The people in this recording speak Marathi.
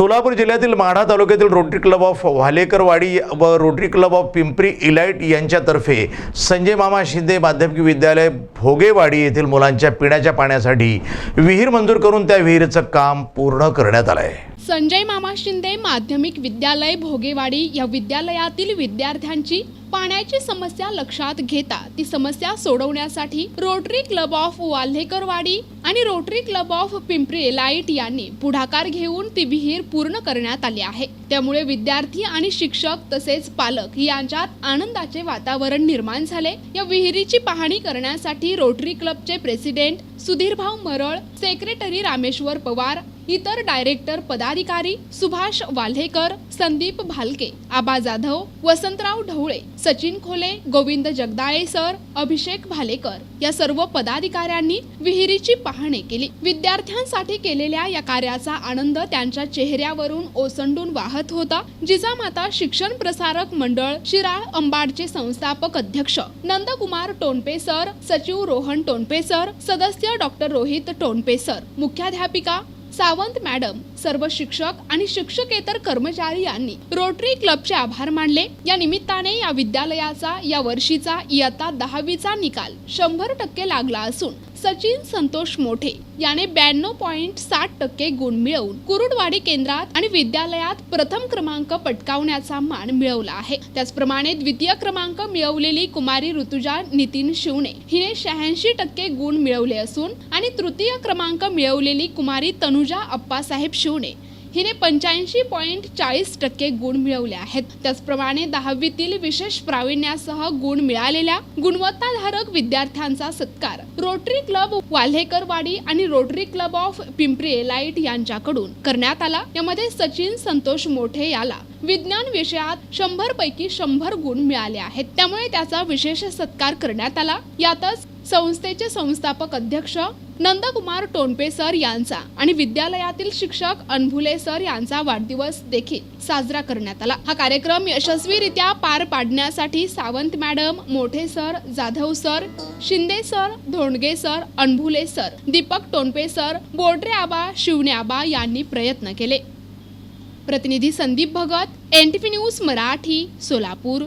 सोलापूर जिल्ह्यातील माढा तालुक्यातील रोटरी क्लब ऑफ व्हालेकरवाडी व Rotary Club of Pimpri Elite यांच्यातर्फे संजय मामा शिंदे माध्यमिक विद्यालय भोगेवाडी येथील मुलांच्या पिण्याच्या पाण्यासाठी विहीर मंजूर करून त्या विहिरीचं काम पूर्ण करण्यात आलं आहे संजय मामा शिंदे माध्यमिक विद्यालय भोगेवाडी या विद्यालयातील विद्यार्थ्यांची पाण्याची समस्या लक्षात घेता ती समस्या सोडवण्यासाठी रोटरी क्लब ऑफ वाल्हेकरवाडी आणि Rotary Club of Pimpri Elite यांनी पुढाकार घेऊन ती विहीर पूर्ण करण्यात आली आहे. त्यामुळे विद्यार्थी आणि शिक्षक तसेच पालक यांच्यात आनंदाचे वातावरण निर्माण झाले. या विहिरीची पाहणी करण्यासाठी रोटरी क्लबचे प्रेसिडेंट सुधीरभाऊ मरळ सेक्रेटरी रामेश्वर पवार इतर डायरेक्टर पदाधिकारी सुभाष वाल्हेकर संदीप भालके आबा जाधव वसंतराव ढवळे सचिन खोले गोविंद जगदाळे सर अभिषेक भालेकर या सर्व पदाधिकाऱ्यांनी विहिरीची पाहणी केली. विद्यार्थ्यांसाठी केलेल्या या कार्याचा आनंद त्यांच्या चेहऱ्यावरून ओसंडून वाहत होता. जिजामाता शिक्षण प्रसारक मंडळ शिराळ अंबाडचे संस्थापक अध्यक्ष नंदकुमार टोनपे सर सचिव रोहन टोनपे सर सदस्य डॉक्टर रोहित टोनपे सर मुख्याध्यापिका सावंत मॅडम सर्व शिक्षक आणि शिक्षकेतर कर्मचारी यांनी रोटरी क्लबचे आभार मानले. या निमित्ताने या विद्यालयाचा या वर्षीचा इयत्ता दहावीचा निकाल शंभर टक्के लागला असून सचिन संतोष मोठे याने ब्याण्णव पॉईंट साठ टक्के गुण मिळवून कुरुडवाडी केंद्रात आणि विद्यालयात प्रथम क्रमांक पटकावण्याचा मान मिळवला आहे. त्याचप्रमाणे द्वितीय क्रमांक मिळवलेली कुमारी ऋतुजा नितीन शिवणे हिने शहाऐंशी टक्के गुण मिळवले असून आणि तृतीय क्रमांक मिळवलेली कुमारी तनुजा अप्पासाहेब शिवणे हिने पंच्याऐंशी पॉईंट चाळीस टक्के गुण मिळवले आहेत. त्याचप्रमाणे दहावीतील विशेष प्रावीण्यासह गुण मिळालेल्या गुणवत्ताधारक विद्यार्थ्यांचा सत्कार रोटरी क्लब वाल्हेकरवाडी आणि Rotary Club of Pimpri Elite यांच्याकडून करण्यात आला. यामध्ये सचिन संतोष मोठे याला विज्ञान विषयात शंभर पैकी शंभर गुण मिळाले आहेत. त्यामुळे त्याचा विशेष सत्कार करण्यात आला. यातच संस्थेचे संस्थापक अध्यक्ष नंदकुमार टोनपे सर यांचा आणि विद्यालयातील शिक्षक अनभुले सर यांचा वाढदिवस देखील साजरा करण्यात आला. हा कार्यक्रम यशस्वीरित्या पार पाडण्यासाठी Sawant madam Mothe sir Jadhav sir Shinde sir Dhondge sir Anbhule sir Deepak Tonpe sir Bordare आबा शिवणे आबा यांनी प्रयत्न केले. प्रतिनिधी संदीप भगत एन न्यूज मराठी सोलापूर.